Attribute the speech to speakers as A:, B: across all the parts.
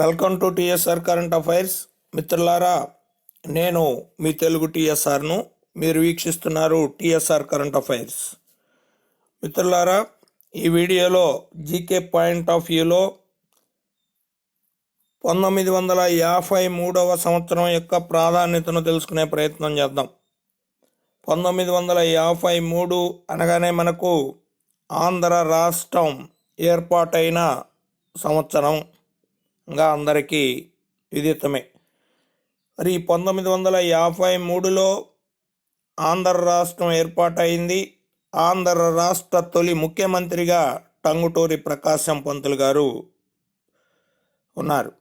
A: Welcome to TSR current affairs. మిత్రులారా నేను మీ తెలుగు టీఎస్ఆర్ను మీరు వీక్షిస్తున్నారు టీఎస్ఆర్ కరెంట్ అఫైర్స్. మిత్రులారా ఈ వీడియోలో జీకే పాయింట్ ఆఫ్ వ్యూలో పంతొమ్మిది వందల యాభై మూడవ సంవత్సరం యొక్క ప్రాధాన్యతను తెలుసుకునే ప్రయత్నం చేద్దాం. పంతొమ్మిది వందల యాభై మూడు అనగానే మనకు ఆంధ్ర రాష్ట్రం ఏర్పాటైన సంవత్సరం. గా అందరికీ విదితమే. మరి పంతొమ్మిది వందల యాభై మూడులో ఆంధ్ర రాష్ట్రం ఏర్పాటైంది. ఆంధ్ర రాష్ట్ర తొలి ముఖ్యమంత్రిగా టంగుటూరి ప్రకాశం పంతులు గారు ఉన్నారు.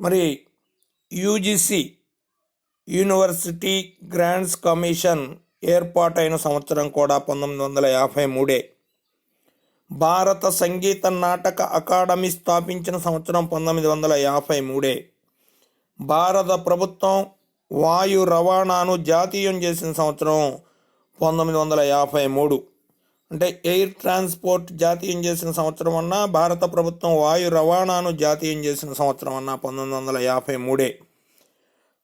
A: మరి యూజిసి యూనివర్సిటీ గ్రాంట్స్ కమిషన్ ఏర్పాటైన సంవత్సరం కూడా పంతొమ్మిది వందల యాభై మూడే. భారత సంగీత నాటక అకాడమీ స్థాపించిన సంవత్సరం పంతొమ్మిది వందల యాభై మూడే. భారత ప్రభుత్వం వాయు రవాణాను జాతీయం చేసిన సంవత్సరం పంతొమ్మిది వందల యాభై మూడు. అంటే ఎయిర్ ట్రాన్స్పోర్ట్ జాతీయం చేసిన సంవత్సరం అన్నా భారత ప్రభుత్వం వాయు రవాణాను జాతీయం చేసిన సంవత్సరం అన్నా పంతొమ్మిది వందల యాభై మూడే.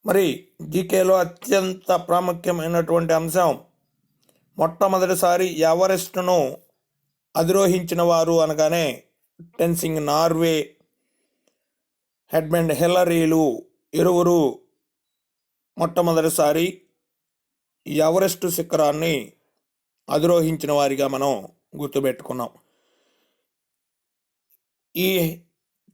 A: మరి జీకేలో అత్యంత ప్రాముఖ్యమైనటువంటి అంశం మొట్టమొదటిసారి ఎవరెస్ట్ను అధిరోహించిన వారు అనగానే టెన్సింగ్ నార్వే హెడ్మండ్ హెల్లరీలు ఇరువురు మొట్టమొదటిసారి ఎవరెస్ట్ శిఖరాన్ని అధిరోహించిన వారిగా మనం గుర్తుపెట్టుకున్నాం. ఈ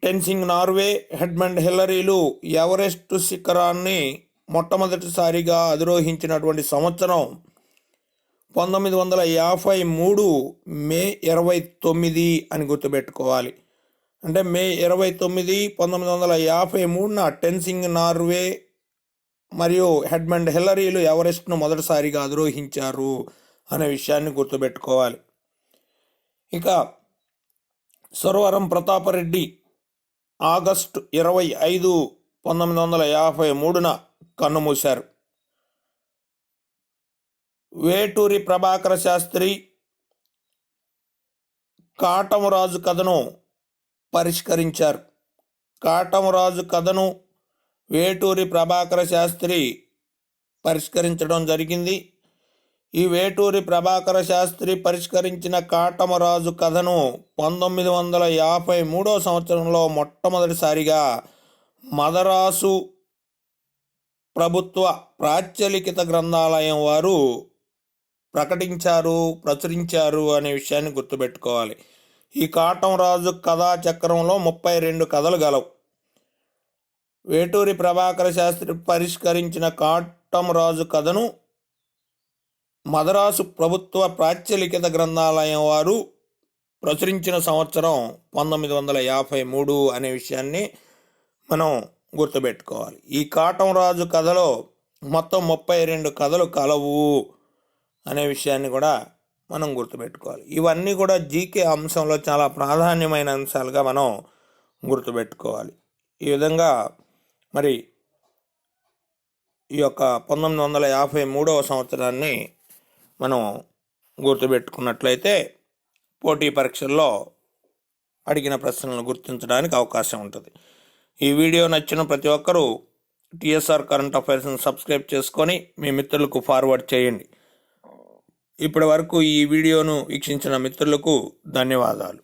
A: టెన్సింగ్ నార్వే హెడ్మండ్ హిల్లరీలు ఎవరెస్ట్ శిఖరాన్ని మొట్టమొదటిసారిగా అధిరోహించినటువంటి సంవత్సరం పంతొమ్మిది వందల యాభై మూడు మే ఇరవై తొమ్మిది అని గుర్తుపెట్టుకోవాలి. అంటే మే ఇరవై తొమ్మిది పంతొమ్మిది వందల యాభై మూడున టెన్సింగ్ నార్వే మరియు హెడ్మండ్ హిల్లరీలు ఎవరెస్ట్ను మొదటిసారిగా అధిరోహించారు అనే విషయాన్ని గుర్తుపెట్టుకోవాలి. ఇక సురవరం ప్రతాపరెడ్డి ఆగస్టు ఇరవై ఐదు పంతొమ్మిది వందల యాభై మూడున కన్నుమూశారు. వేటూరి ప్రభాకర శాస్త్రి కాటమరాజు కథను పరిష్కరించారు. కాటమరాజు కథను వేటూరి ప్రభాకర శాస్త్రి పరిష్కరించడం జరిగింది. ఈ వేటూరి ప్రభాకర శాస్త్రి పరిష్కరించిన కాటమరాజు కథను పంతొమ్మిది వందల యాభై మూడో సంవత్సరంలో మొట్టమొదటిసారిగా మదరాసు ప్రభుత్వ ప్రాచ్యలిఖిత గ్రంథాలయం వారు ప్రకటించారు ప్రచురించారు అనే విషయాన్ని గుర్తుపెట్టుకోవాలి. ఈ కాటంరాజు కథా చక్రంలో ముప్పై రెండు కథలు గలవు. వేటూరి ప్రభాకర శాస్త్రి పరిష్కరించిన కాటంరాజు కథను మదరాసు ప్రభుత్వ ప్రాచ్యలిఖిత గ్రంథాలయం వారు ప్రచురించిన సంవత్సరం పంతొమ్మిది వందల యాభై మూడు అనే విషయాన్ని మనం గుర్తుపెట్టుకోవాలి. ఈ కాటం రాజు కథలో మొత్తం ముప్పై రెండు కథలు కలవు. అనే విషయాన్ని కూడా మనం గుర్తుపెట్టుకోవాలి. ఇవన్నీ కూడా జీకే అంశంలో చాలా ప్రాధాన్యమైన అంశాలుగా మనం గుర్తుపెట్టుకోవాలి. ఈ విధంగా మరి ఈ యొక్క పంతొమ్మిది వందల యాభై మూడవ సంవత్సరాన్ని మనం గుర్తుపెట్టుకున్నట్లయితే పోటీ పరీక్షల్లో అడిగిన ప్రశ్నలను గుర్తించడానికి అవకాశం ఉంటుంది. ఈ వీడియో నచ్చిన ప్రతి ఒక్కరూ టీఎస్ఆర్ కరెంట్ అఫైర్స్ని సబ్స్క్రైబ్ చేసుకొని మీ మిత్రులకు ఫార్వర్డ్ చేయండి. ఇప్పటి వరకు ఈ వీడియోను వీక్షించిన మిత్రులకు ధన్యవాదాలు.